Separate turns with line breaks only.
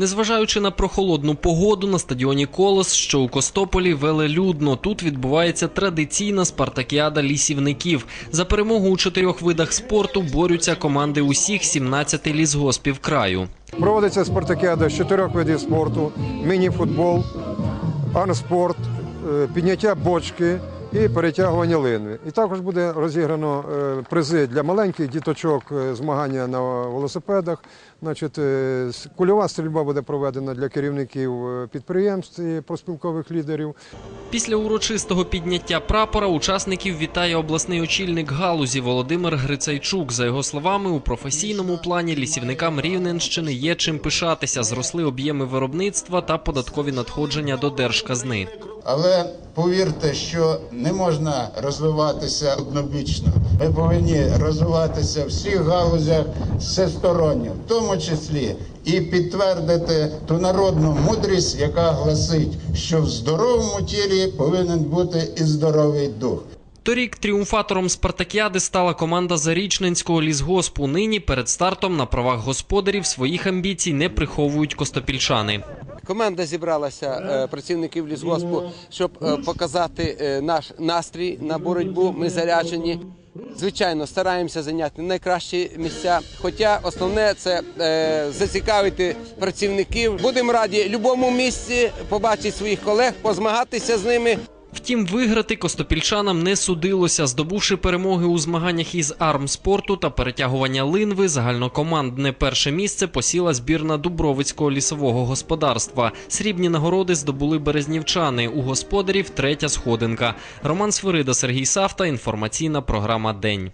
Незважаючи на прохолодну погоду на стадіоні Колос, що у Костополі велелюдно, тут відбувається традиційна спартакіада лісівників. За перемогу у чотирьох видах спорту борються команди усіх 17 лісгоспів краю.
Проводиться спартакіада з чотирьох видів спорту: міні-футбол, армспорт, е, підняття бочки і перетягування линви. І також буде розіграно е, призи для маленьких діточок, е, змагання на велосипедах. Значить, е, кульова стрільба буде проведена для керівників підприємств і проспілкових лідерів.
Після урочистого підняття прапора учасників вітає обласний очільник галузі Володимир Грицайчук. За його словами, у професійному плані лісівникам Рівненщини є чим пишатися. Зросли об'єми виробництва та податкові надходження до держказни.
Але повірте, що не можна розвиватися однобічно. Ми повинні розвиватися в всіх галузях всесторонньо, в тому числі і підтвердити ту народну мудрість, яка гласить, що в здоровому тілі повинен бути і здоровий дух.
Торік тріумфатором спартакіади стала команда Зарічненського лісгоспу. Нині перед стартом на правах господарів своїх амбіцій не приховують костопільчани.
Команда зібралася е, працівників лісгоспу, щоб е, показати е, наш настрій на боротьбу. Ми заряджені. Звичайно, стараємося зайняти найкращі місця. Хоча основне це е, зацікавити працівників. Будемо раді любому місці побачити своїх колег, позмагатися з ними.
Втім, виграти костопільчанам не судилося, здобувши перемоги у змаганнях із армспорту та перетягування линви. Загальнокомандне перше місце посіла збірна Дубровицького лісового господарства. Срібні нагороди здобули березнівчани. У господарів третя сходинка. Роман Свирида, Сергій Савта. Інформаційна програма День.